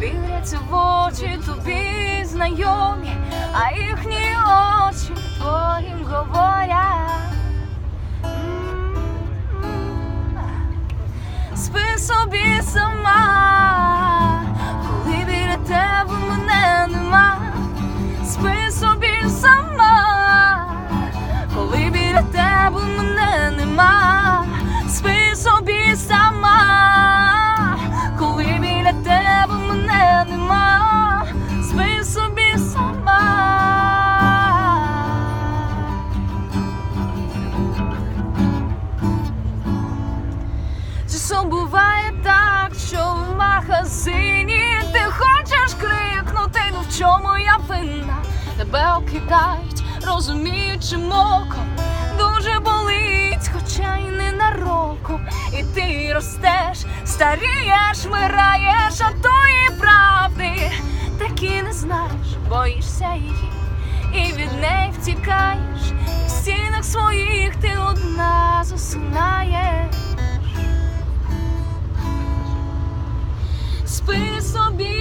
дивляться в очі тобі знайомі, а їхні очі твоїм тебе окидають, розуміючи моко, дуже болить, хоча й не на року. І ти ростеш, старієш, мираєш, а тої правди таки не знаєш, боїшся її, і від неї втікаєш. В стінах своїх ти одна засинаєш. Спи собі.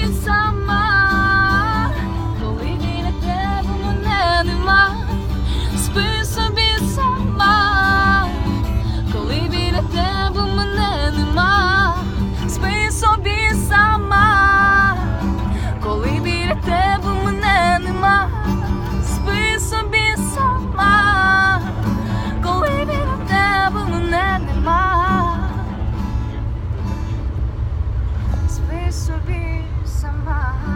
bir be sabah